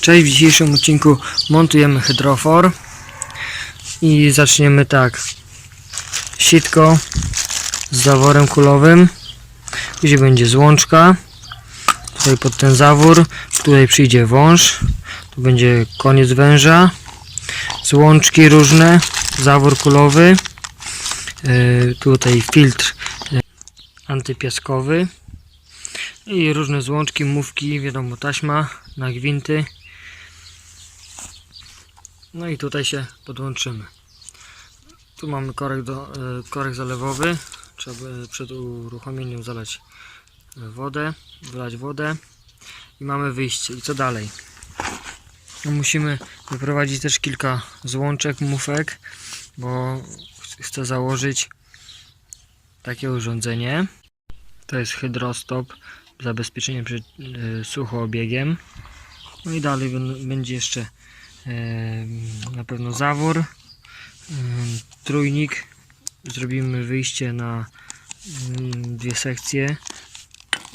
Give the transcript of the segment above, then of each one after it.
Cześć, w dzisiejszym odcinku montujemy hydrofor. I zaczniemy tak. Sitko z zaworem kulowym, gdzie będzie złączka, tutaj pod ten zawór, tutaj przyjdzie wąż, tu będzie koniec węża, złączki różne, zawór kulowy, yy, tutaj filtr yy, antypiaskowy. I różne złączki, mówki, wiadomo taśma na gwinty. No i tutaj się podłączymy. Tu mamy korek, do, e, korek zalewowy. Trzeba przed uruchomieniem zalać e, wodę, wylać wodę i mamy wyjście. I co dalej? No musimy wyprowadzić też kilka złączek, mufek, bo ch- chcę założyć takie urządzenie. To jest hydrostop, zabezpieczenie przed e, suchoobiegiem. No i dalej będzie jeszcze na pewno zawór, trójnik. Zrobimy wyjście na dwie sekcje.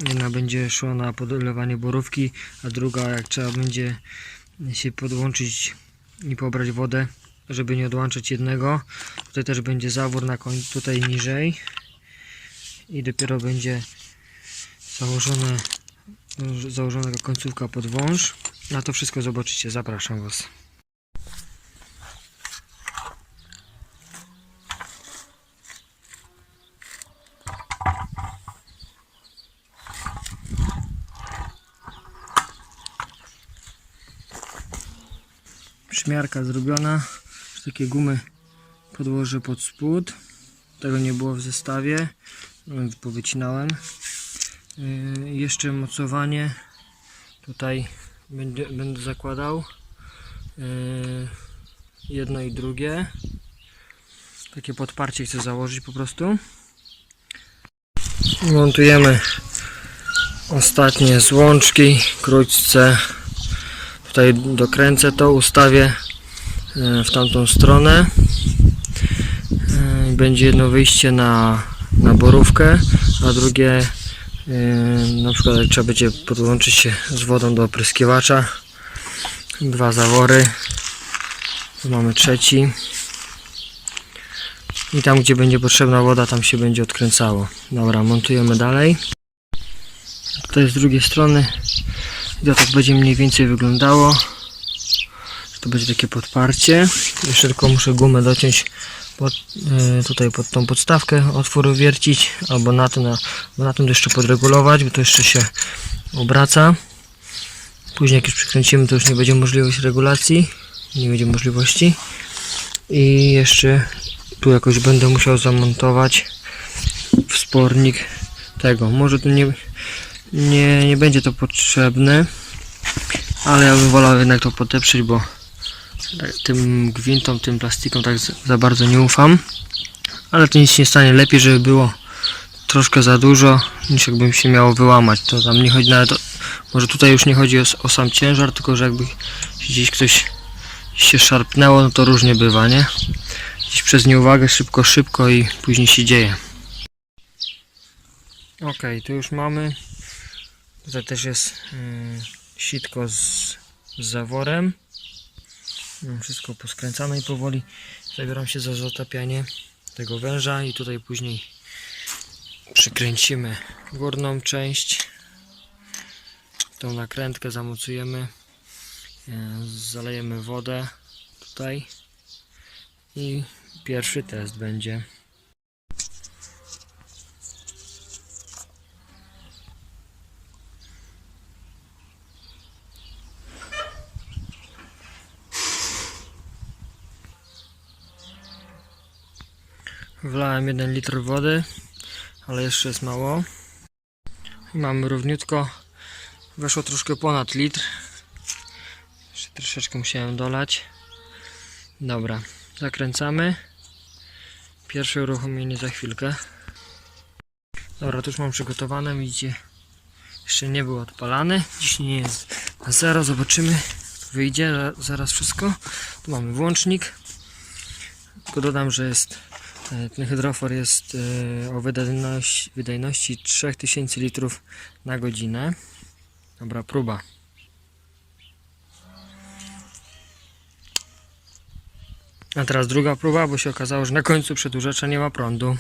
Jedna będzie szła na podlewanie borówki, a druga jak trzeba będzie się podłączyć i pobrać wodę, żeby nie odłączać jednego. Tutaj też będzie zawór na koń, tutaj niżej i dopiero będzie założone, założona końcówka pod wąż. Na to wszystko zobaczycie, zapraszam Was. Przymiarka zrobiona. Takie gumy podłożę pod spód. Tego nie było w zestawie, no powycinałem. Yy, jeszcze mocowanie tutaj będę, będę zakładał yy, jedno i drugie. Takie podparcie chcę założyć po prostu. Montujemy ostatnie złączki krótce. Tutaj dokręcę to ustawię yy, w tamtą stronę. Yy, będzie jedno wyjście na, na borówkę a drugie na przykład trzeba będzie podłączyć się z wodą do opryskiwacza dwa zawory tu mamy trzeci. I tam gdzie będzie potrzebna woda tam się będzie odkręcało. Dobra montujemy dalej. Tutaj z drugiej strony. To tak będzie mniej więcej wyglądało. To będzie takie podparcie. Jeszcze tylko muszę gumę dociąć pod, e, tutaj pod tą podstawkę otwór wiercić albo na to, na, na tym to jeszcze podregulować, bo to jeszcze się obraca. Później jak już przykręcimy to już nie będzie możliwości regulacji nie będzie możliwości. I jeszcze tu jakoś będę musiał zamontować wspornik tego, może to nie nie, nie będzie to potrzebne ale ja bym wolał jednak to podeprzeć, bo tym gwintom, tym plastikom tak za, bardzo nie ufam. Ale to nic się nie stanie. Lepiej, żeby było troszkę za dużo, niż jakbym się miało wyłamać. To tam nie chodzi nawet o, Może tutaj już nie chodzi o, o sam ciężar, tylko że jakby gdzieś ktoś się szarpnęło, no to różnie bywa, nie? Gdzieś przez nieuwagę szybko, szybko i później się dzieje. Ok, tu już mamy. Tutaj też jest yy, sitko z, z zaworem. Mam wszystko poskręcane i powoli zabieram się za zatapianie tego węża i tutaj później przykręcimy górną część. Tą nakrętkę zamocujemy. E, zalejemy wodę tutaj. I pierwszy test będzie Wlałem 1 litr wody, ale jeszcze jest mało. Mamy równiutko. Weszło troszkę ponad litr. Jeszcze troszeczkę musiałem dolać. Dobra, zakręcamy. Pierwsze uruchomienie za chwilkę. Dobra, tu już mam przygotowane, widzicie. Jeszcze nie był odpalany. Nie jest na zero, zobaczymy. Wyjdzie za- zaraz wszystko. Tu mamy włącznik. Tylko dodam, że jest ten hydrofor jest e, o wydajności, wydajności 3000 litrów na godzinę. Dobra, próba. A teraz druga próba, bo się okazało, że na końcu przedłużacza nie ma prądu.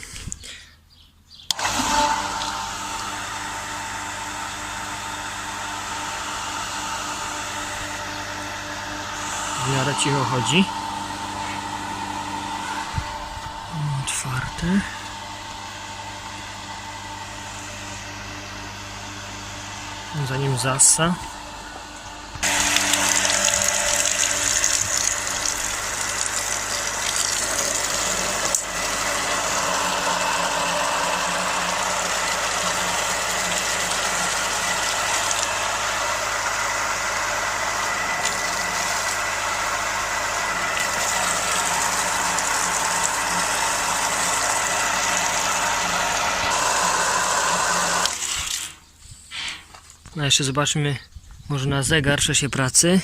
W miarę cicho chodzi. Otwarte. Zanim zassa. No jeszcze zobaczmy może na zegar w czasie pracy.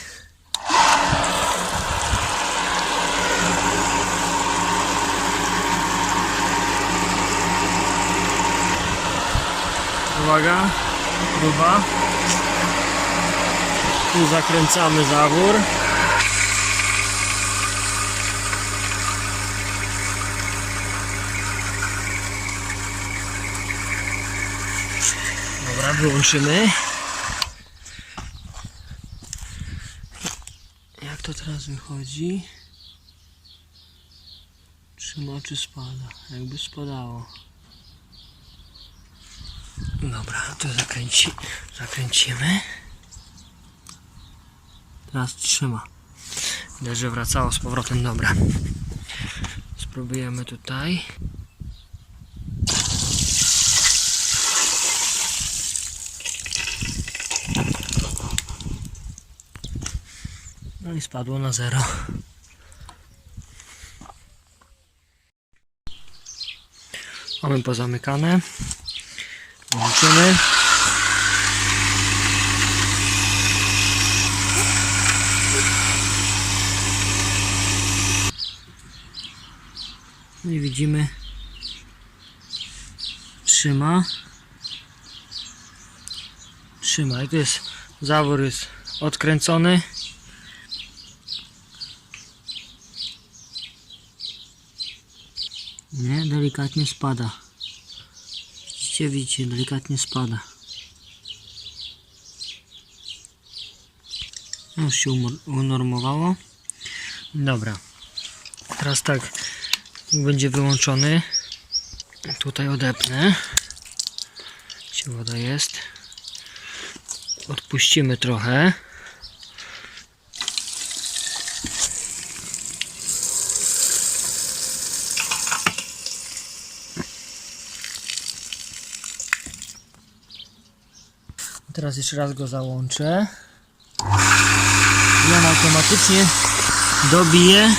Uwaga, próba. Tu zakręcamy zawór. Dobra, wyłączymy. Jak to teraz wychodzi? Trzyma czy spada? Jakby spadało. Dobra, to zakręci, zakręcimy. Teraz trzyma. Widać, że wracało z powrotem. Dobra. Spróbujemy tutaj. No i spadło na zero. Mamy pozamykane. Włączymy. No i widzimy. Trzyma. Trzyma. I tu jest zawór jest odkręcony. Nie, delikatnie spada. Widzicie, widzicie, delikatnie spada. Już się unormowało. Dobra. Teraz tak, będzie wyłączony. Tutaj odepnę. Gdzie woda jest. Odpuścimy trochę. Teraz jeszcze raz go załączę. I on automatycznie dobije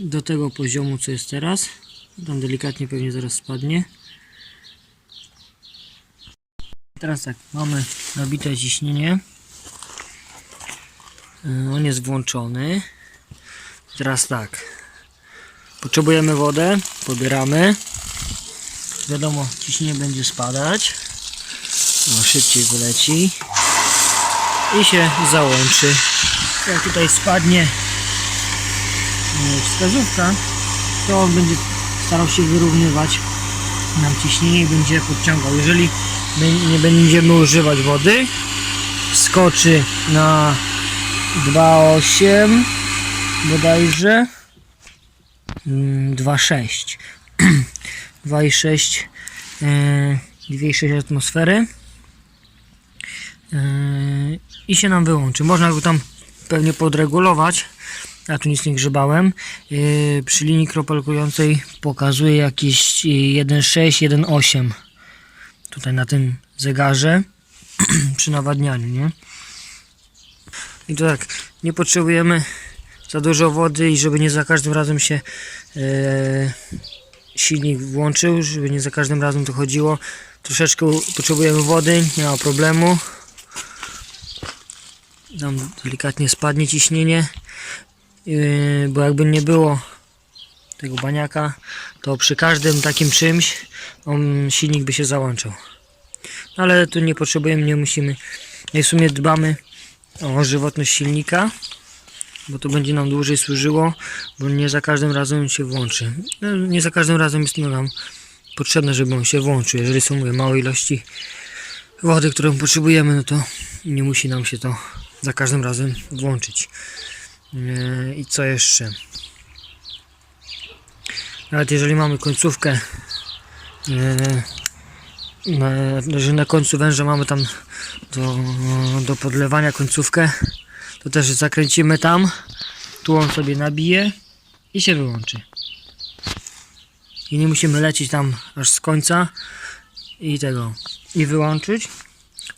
do tego poziomu, co jest teraz. Tam delikatnie pewnie zaraz spadnie. Teraz tak, mamy nabite ciśnienie. Yy, On jest włączony. Teraz tak. Potrzebujemy wodę, pobieramy. Wiadomo, ciśnienie będzie spadać. No, szybciej wyleci. I się załączy. Jak tutaj spadnie e, wskazówka, to on będzie starał się wyrównywać nam ciśnienie i będzie podciągał. Jeżeli nie będziemy używać wody, skoczy na 2,8 bodajże mm, 2,6 2,6 e, 2,6 atmosfery e, i się nam wyłączy. Można go tam pewnie podregulować. Ja tu nic nie grzebałem. E, przy linii kropelkującej pokazuje jakieś 1,6, 1,8 tutaj na tym zegarze przy nawadnianiu, nie? I to tak, nie potrzebujemy za dużo wody i żeby nie za każdym razem się e, silnik włączył, żeby nie za każdym razem to chodziło. Troszeczkę potrzebujemy wody, nie ma problemu. Tam delikatnie spadnie ciśnienie, yy, bo jakby nie było tego baniaka, to przy każdym takim czymś on, silnik by się załączał. No ale tu nie potrzebujemy, nie musimy. I w sumie dbamy o żywotność silnika. Bo to będzie nam dłużej służyło, bo nie za każdym razem się włączy. No, nie za każdym razem jest to nam potrzebne, żeby on się włączył. Jeżeli są mówię, małe ilości wody, którą potrzebujemy, no to nie musi nam się to za każdym razem włączyć. Yy, I co jeszcze? Nawet jeżeli mamy końcówkę, yy, na, na końcu węża mamy tam do, do podlewania końcówkę, to też zakręcimy tam, tu on sobie nabije i się wyłączy. I nie musimy lecieć tam aż z końca i tego, i wyłączyć.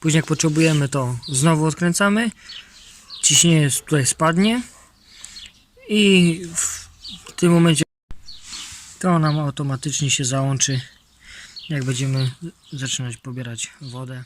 Później jak potrzebujemy to znowu odkręcamy, ciśnienie tutaj spadnie. I w tym momencie to nam automatycznie się załączy. Jak będziemy zaczynać pobierać wodę